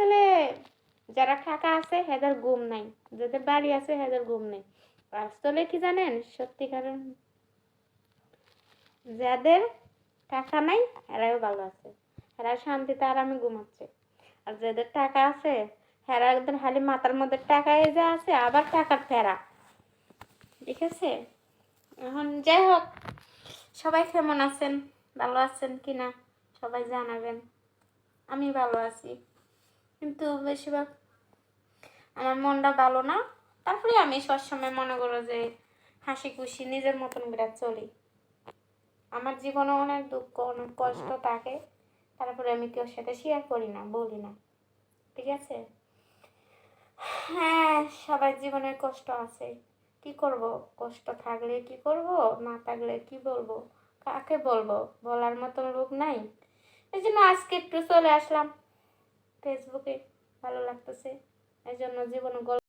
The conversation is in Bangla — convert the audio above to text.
আসলে যারা টাকা আছে, হেদের ঘুম নাই। যাদের বাড়ি আছে, হেদের ঘুম নেই। আসলে কি জানেন? সত্যিকারের যাদের টাকা নাই, এরাও ভালো আছে। এরা শান্তিতে আরামে ঘুমাচ্ছে। আর যাদের টাকা আছে, এরা একদম খালি মাথার মধ্যে টাকা এই যে আছে, আবার টাকার ফেরা। ঠিক আছে? এখন যাই হোক, সবাই কেমন আছেন? ভালো আছেন কি না সবাই জানাবেন। আমি ভালো আছি। কিন্তু বেশিরভাগ আমার মনটা ভালো না। তারপরে আমি সবসময় মনে করো যে হাসি খুশি নিজের মতন করে চলি। আমার জীবনে অনেক দুঃখ, অনেক কষ্ট থাকে। তারপরে আমি কেউ সাথে শেয়ার করি না, বলি না। ঠিক আছে? হ্যাঁ সবার জীবনে কষ্ট আছে। কি করব? কষ্ট থাকলে কি করব? না থাকলে কি বলব? কাকে বলব? বলার মতন লোক নাই। এই জন্য আজকে একটু চলে আসলাম। ফেসবুকে ভালো লাগতেছে। এই জন্য জীবনে গল্প